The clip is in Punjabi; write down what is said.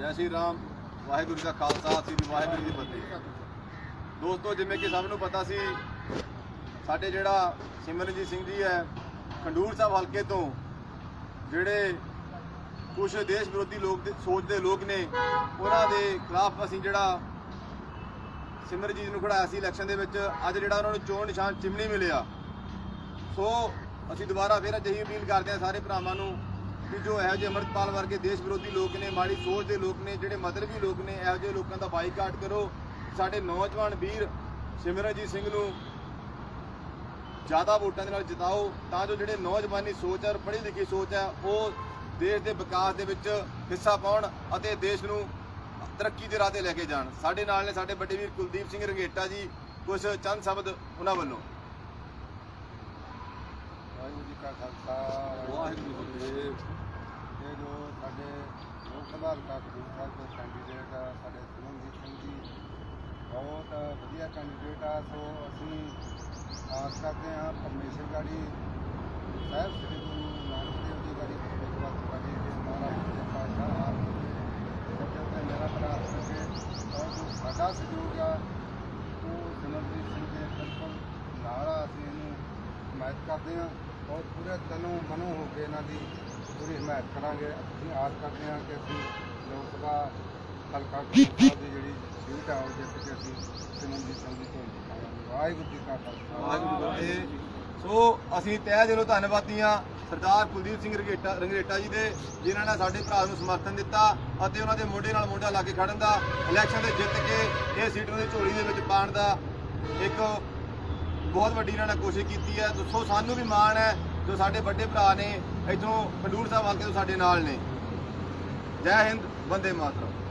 ਜੈ ਸ਼੍ਰੀ ਰਾਮ, ਵਾਹਿਗੁਰੂ ਜੀ ਕਾ ਖਾਲਸਾ, ਸ੍ਰੀ ਵਾਹਿਗੁਰੂ ਜੀ ਕੀ ਫਤਿਹ। ਦੋਸਤੋ, ਜਿਵੇਂ ਕਿ ਸਭ ਨੂੰ ਪਤਾ ਸੀ, ਸਾਡੇ ਜਿਹੜਾ ਸਿਮਰਨਜੀਤ ਸਿੰਘ ਜੀ ਹੈ, ਖੰਡੂਰ ਸਾਹਿਬ ਹਲਕੇ ਤੋਂ, ਜਿਹੜੇ ਕੁਝ ਦੇਸ਼ ਵਿਰੋਧੀ ਲੋਕ ਸੋਚ ਦੇ- ਲੋਕ ਨੇ, ਉਹਨਾਂ ਦੇ ਖਿਲਾਫ ਅਸੀਂ ਜਿਹੜਾ ਸਿਮਰਜੀਤ ਨੂੰ ਖੜਾਇਆ ਸੀ ਇਲੈਕਸ਼ਨ ਦੇ ਵਿੱਚ, ਅੱਜ ਜਿਹੜਾ ਉਹਨਾਂ ਨੂੰ ਚੋਣ ਨਿਸ਼ਾਨ ਚਿਮਨੀ ਮਿਲਿਆ। ਸੋ, ਅਸੀਂ ਦੁਬਾਰਾ ਫਿਰ ਅਜਿਹੀ ਅਪੀਲ ਕਰਦੇ ਹਾਂ ਸਾਰੇ ਭਰਾਵਾਂ ਨੂੰ ਕਿ ਜੋ ਇਹੋ ਜਿਹੇ ਅਮਰਤਪਾਲ ਵਰਗੇ ਦੇਸ਼ ਵਿਰੋਧੀ ਲੋਕ ਨੇ, ਮਾੜੀ ਸੋਚ ਦੇ ਲੋਕ ਨੇ, ਜਿਹੜੇ ਮਤਲਬੀ ਲੋਕ ਨੇ, ਇਹੋ ਜਿਹੇ ਲੋਕਾਂ ਦਾ ਬਾਈਕਾਟ ਕਰੋ। ਸਾਡੇ ਨੌਜਵਾਨ ਵੀਰ ਸਿਮਰਨਜੀਤ ਸਿੰਘ ਨੂੰ ਜ਼ਿਆਦਾ ਵੋਟਾਂ ਦੇ ਨਾਲ ਜਿਤਾਓ, ਤਾਂ ਜੋ ਜਿਹੜੇ ਨੌਜਵਾਨੀ ਸੋਚ ਹੈ ਔਰ ਪੜ੍ਹੀ ਲਿਖੀ ਸੋਚ ਹੈ, ਉਹ ਦੇਸ਼ ਦੇ ਵਿਕਾਸ ਦੇ ਵਿੱਚ ਹਿੱਸਾ ਪਾਉਣ ਅਤੇ ਦੇਸ਼ ਨੂੰ ਤਰੱਕੀ ਦੇ ਰਾਹ ਤੇ ਲੈ ਕੇ ਜਾਣ। ਸਾਡੇ ਨਾਲ ਨੇ ਸਾਡੇ ਵੱਡੇ ਵੀਰ ਕੁਲਦੀਪ ਸਿੰਘ ਰੰਗੇਟਾ ਜੀ ਕੁਝ ਚੰਦ ਸ਼ਬਦ ਉਹਨਾਂ ਵੱਲੋਂ। ਵਾਹਿਗੁਰੂ ਜੀ ਕਾ ਖਾਲਸਾ, ਵਾਹਿਗੁਰੂ ਜੀ ਕੀ ਫਤਿਹ। ਇਹ ਜੋ ਸਾਡੇ ਲੋਕ ਸਭਾ ਹਲਕਾ ਖਡੂਰ ਸਾਹਿਬ ਤੋਂ ਕੈਂਡੀਡੇਟ ਆ ਸਾਡੇ ਸਿਮਰਨਜੀਤ ਸਿੰਘ ਜੀ। ਬਹੁਤ ਵਧੀਆ ਕੈਂਡੀਡੇਟ ਆ, ਸੋ ਅਸੀਂ ਆਸ ਕਰਦੇ ਹਾਂ ਪਰਮੇਸ਼ਰ ਗਾੜੀ, ਸਾਹਿਬ ਸ੍ਰੀ ਗੁਰੂ ਨਾਨਕ ਦੇਵ ਜੀ ਗਾੜੀ ਭਗਵਤ ਗਾੜੀ ਦੇ ਮਹਾਰਾਜ ਦੇ ਪਾਤਸ਼ਾਹ ਆਪ ਸੱਚੇ ਤੇ ਮੇਰਾ ਭਰਾ ਸਕੇ ਔਰ ਜੋ ਸਾਡਾ ਸਹਿਯੋਗ ਆ। ਉਹ ਸਿਮਰਨਜੀਤ ਸਿੰਘ ਦੇ ਬਿਲਕੁਲ ਨਾਲ ਆ, ਅਸੀਂ ਇਹਨੂੰ ਹਮਾਇਤ ਕਰਦੇ ਹਾਂ। ਔਰ ਪੂਰੇ ਤਨੋਂ ਮਨੋਂ ਹੋ ਕੇ ਇਹਨਾਂ ਦੀ ਪੂਰੀ ਹਮਾਇਤ ਕਰਾਂਗੇ। ਅਸੀਂ ਆਸ ਕਰਦੇ ਹਾਂ ਕਿ ਅਸੀਂ ਲੋਕ ਸਭਾ ਹਲਕਾ ਸਾਹਿਬ ਦੀ ਜਿਹੜੀ ਸੀਟ ਆ ਉਹ ਜਿੱਤ ਕੇ ਅਸੀਂ ਸਿਮਰਜੀਤ ਸਿੰਘ ਦੀ ਝੋਲੀ ਪਾਵਾਂਗੇ ਵਾਹਿਗੁਰੂ ਜੀ ਕਾ ਖਾਲਸਾ। ਵਾਹਿਗੁਰੂ ਜੀ ਕੀ ਫਤਿਹ। ਸੋ ਅਸੀਂ ਤਹਿ ਦਿਲੋਂ ਧੰਨਵਾਦੀ ਹਾਂ ਸਰਦਾਰ ਕੁਲਦੀਪ ਸਿੰਘ ਰੰਗੇਟਾ ਰੰਗੇਟਾ ਜੀ ਦੇ ਜਿਨ੍ਹਾਂ ਨੇ ਸਾਡੇ ਭਰਾ ਨੂੰ ਸਮਰਥਨ ਦਿੱਤਾ ਅਤੇ ਉਹਨਾਂ ਦੇ ਮੋਢੇ ਨਾਲ ਮੋਢਾ ਲਾ ਕੇ ਖੜਨ ਦਾ ਇਲੈਕਸ਼ਨ ਦੇ ਜਿੱਤ ਕੇ ਇਹ ਸੀਟ ਉਹਨਾਂ ਦੀ ਝੋਲੀ ਦੇ ਵਿੱਚ ਪਾਉਣ ਦਾ ਇੱਕ ਬਹੁਤ ਵੱਡੀ ਇਹਨਾਂ ਨੇ ਕੋਸ਼ਿਸ਼ ਕੀਤੀ ਹੈ। ਸੋ ਸਾਨੂੰ ਵੀ ਮਾਣ ਹੈ ਜੋ ਸਾਡੇ ਵੱਡੇ ਭਰਾ ਨੇ ਇੱਥੋਂ ਖਡੂਰ ਸਾਹਿਬ ਹਲਕੇ ਤੋਂ ਸਾਡੇ ਨਾਲ ਨੇ। ਜੈ ਹਿੰਦ ਬੰਦੇ ਮਾਤਰਮ।